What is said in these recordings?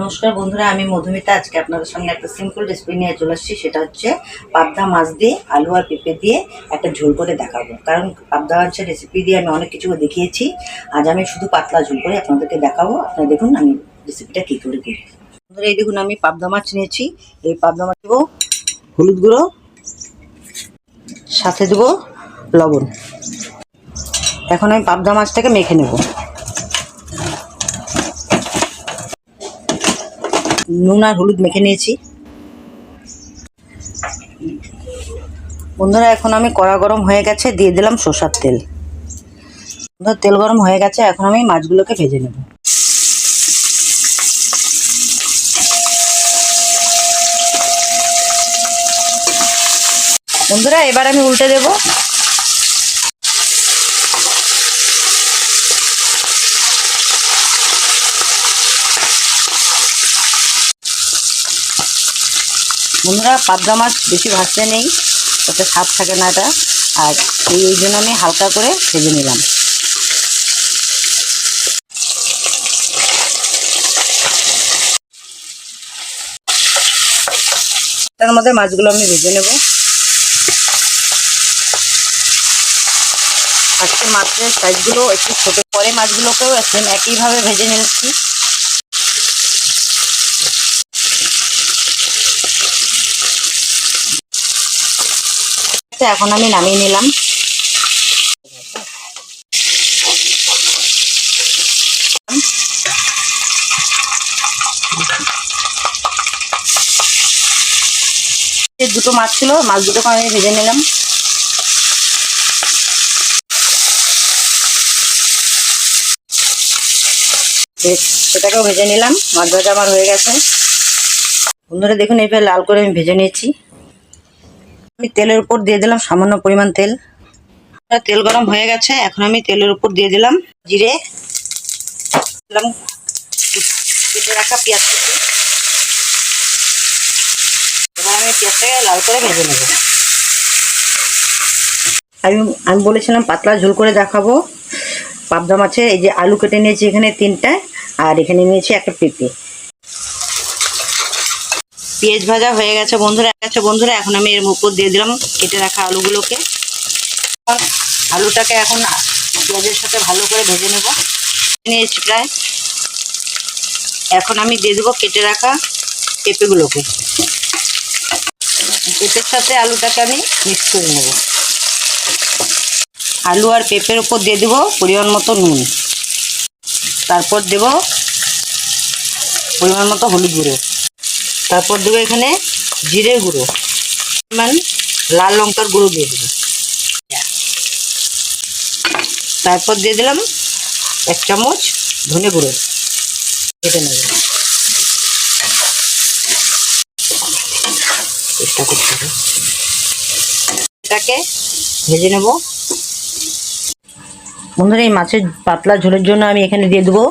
নমস্কার বন্ধুরা, আমি মধুমিতা। আজকে আপনাদের সঙ্গে একটা সিম্পল রেসিপি নিয়ে চলে আসছি। সেটা হচ্ছে পাবদা মাছ দিয়ে আলু আর পেঁপে দিয়ে একটা ঝোল করে দেখাবো। কারণ পাবদা মাছের রেসিপি দিয়ে আমি অনেক কিছু দেখিয়েছি। আজ আমি শুধু পাতলা ঝোল করে আপনাদেরকে দেখাবো। আপনারা দেখুন আমি রেসিপিটা কী করে করি। বন্ধুরা, এই দেখুন আমি পাবদা মাছ নিয়েছি। এই পাবদা মাছ দেবো, হলুদ গুঁড়ো, সাথে দেবো লবণ। এখন আমি পাবদা মাছটাকে মেখে নেব। নুন আর হলুদ মেখে নিয়েছি। বন্ধুরা, এখন আমি কড়া গরম হয়ে গেছে, দিয়ে দিলাম সর্ষার তেল। বন্ধুরা, তেল গরম হয়ে গেছে, এখন আমি মাছগুলোকে ভেজে নেব। বন্ধুরা, এবার আমি উল্টে দেবো। বন্ধুরা, পাবদা মাছ বেশি ভাজতে নেই ওতে স্বাদ থাকে না এটা। আর এই এই জন্য আমি হালকা করে ভেজে নিলাম। তার মধ্যে মাছগুলো আমি ভেজে নেব। আজকে মাছের সাইজগুলো একটু ছোটো, পরে মাছগুলোকেও সেম একইভাবে ভেজে নিচ্ছি। এখন আমি নামিয়ে নিলাম। দুটো মাছ ছিল, মাছ দুটোকে আমি ভেজে নিলাম। সেটাকেও ভেজে নিলাম, মাছ ভাজা আমার হয়ে গেছে। বন্ধুরা, দেখুন, এইভাবে লাল করে আমি ভেজে নিয়েছি। আমি তেলের উপর দিয়ে দিলাম সামান্য পরিমাণ তেল। তেল গরম হয়ে গেছে, এখন আমি তেলের উপর দিয়ে দিলাম জিরে। দিলাম কেটে রাখা পেঁয়াজ কুচি। এবার আমি পেঁয়াজটাকে লাল করে ভেজে নেব। আমি আমি বলেছিলাম পাতলা ঝোল করে দেখাবো। পাবদা মাছে এই যে আলু কেটে নিয়েছি এখানে তিনটা, আর এখানে নিয়েছি একটা পেঁপে। পেঁয়াজ ভাজা হয়ে গেছে বন্ধুরা গেছে বন্ধুরা, এখন আমি এর উপর দিয়ে দিলাম কেটে রাখা আলুগুলোকে। আলুটাকে এখন পেঁয়াজের সাথে ভালো করে ভেজে নেব। নিয়েছি প্রায়। এখন আমি দিয়ে দেবো কেটে রাখা পেঁপেগুলোকে। পেঁপের সাথে আলুটাকে আমি মিক্স করে নেব। আলু আর পেঁপের উপর দিয়ে দেবো পরিমাণ মতো নুন। তারপর দেব পরিমাণ মতো হলুদ গুঁড়ো। তারপর দেবো এখানে জিরে গুঁড়ো। পরিমাণ লাল লঙ্কার গুঁড়ো দিয়ে দেবো। তারপর দিয়ে দিলাম এক চামচ ধনে গুঁড়ো। কেটে নেব। এটাকে ভেজে নেব। বন্ধুরা, এই মাছের পাতলা ঝোলের জন্য আমি এখানে দিয়ে দেবো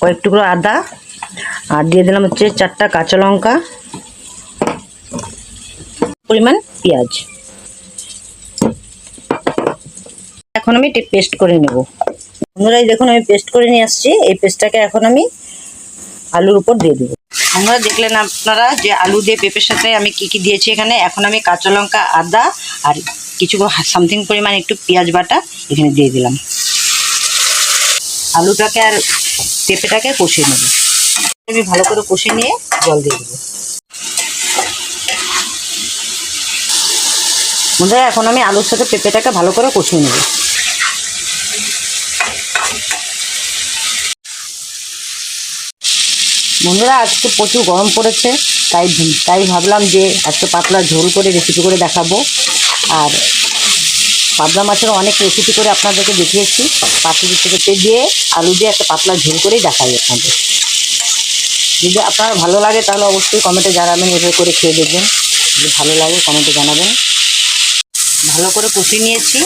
কয়েক টুকরো আদা আর দিয়ে দিলাম হচ্ছে চারটা কাঁচা লঙ্কা, পরিমাণ পেঁয়াজ। এখন আমি পেস্ট করে নেব। বন্ধুরা দেখুন, আমি পেস্ট করে নিয়ে আসছি। এই পেস্টটাকে এখন আমি আলুর উপর দিয়ে দেবো। আমরা দেখলেন আপনারা যে আলু দিয়ে পেঁপের সাথে আমি কি কি দিয়েছি এখানে? এখন আমি কাঁচা লঙ্কা, আদা আর কিছু সামথিং পরিমাণ একটু পেঁয়াজ বাটা এখানে দিয়ে দিলাম। আলুটাকে আর পেঁপেটাকে কষিয়ে নেব। আমি ভালো করে কষে নিয়ে জল দিয়ে দেবো। বন্ধুরা, এখন আমি আলুর সাথে পেঁপেটাকে ভালো করে কষিয়ে নেব। বন্ধুরা, আজকে প্রচুর গরম পড়েছে, তাই তাই ভাবলাম যে আজকে পাতলা ঝোল করে রেসিপি করে দেখাবো। আর পাবদা মাছের অনেক রেসিপি করে আপনাদেরকে দেখিয়েছি। পাতুরি পেঁপে দিয়ে আলু দিয়ে একটা পাতলা ঝোল করেই দেখাই আপনাদের। যদি আপনার ভালো লাগে, তাহলে অবশ্যই কমেন্টে জানাবেন, এভাবে করে খেয়ে দেখবেন। যদি ভালো লাগে কমেন্টে জানাবেন। ভালো করে কষিয়ে নিয়েছি।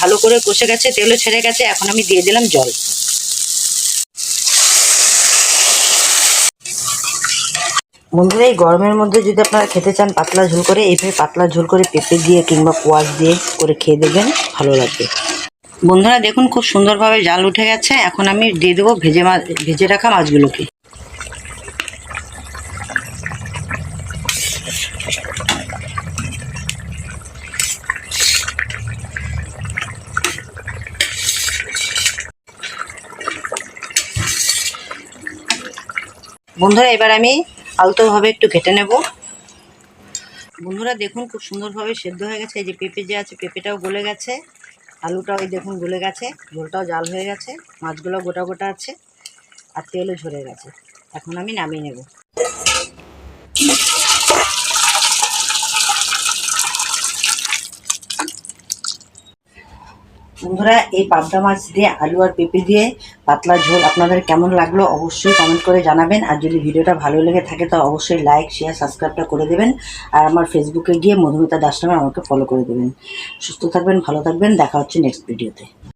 ভালো করে কষে গেছে, তেলও ছেড়ে গেছে, এখন আমি দিয়ে দিলাম জল। বন্ধুরা, এই গরমের মধ্যে যদি আপনারা খেতে চান পাতলা ঝোল করে এইভাবে পাতলা ঝোল করে পেঁপে দিয়ে কিংবা কোয়াশ দিয়ে করে খেয়ে দেবেন ভালো লাগবে। বন্ধুরা দেখুন, খুব সুন্দরভাবে জাল উঠে গেছে। এখন আমি দিয়ে দেবো ভেজে মাছ ভেজে রাখা মাছগুলোকে। বন্ধুরা, এবার আমি আলতোভাবে একটু কেটে নেব। বন্ধুরা, দেখুন, খুব সুন্দরভাবে সেদ্ধ হয়ে গেছে। এই যে পেঁপে যে আছে, পেঁপেটাও গলে গেছে। আলুটাও ওই দেখুন গুলে গেছে ঝোলটাও জাল হয়ে গেছে, মাছগুলো গোটা গোটা আছে, আর তেলও ঝরে গেছে। এখন আমি নামিয়ে নেব। বন্ধুরা, এই পাবদা মাছ দিয়ে আলু আর পেঁপে দিয়ে পাতলা ঝোল আপনাদের কেমন লাগল অবশ্যই কমেন্ট করে জানাবেন। আর যদি ভিডিওটা ভালো লেগে থাকে, তো অবশ্যই লাইক শেয়ার সাবস্ক্রাইবটা করে দেবেন। আর আমার ফেসবুকে গিয়ে মধুমিতা দাস নামে আমাকে ফলো করে দেবেন। সুস্থ থাকবেন, ভালো থাকবেন। দেখা হচ্ছে নেক্সট ভিডিওতে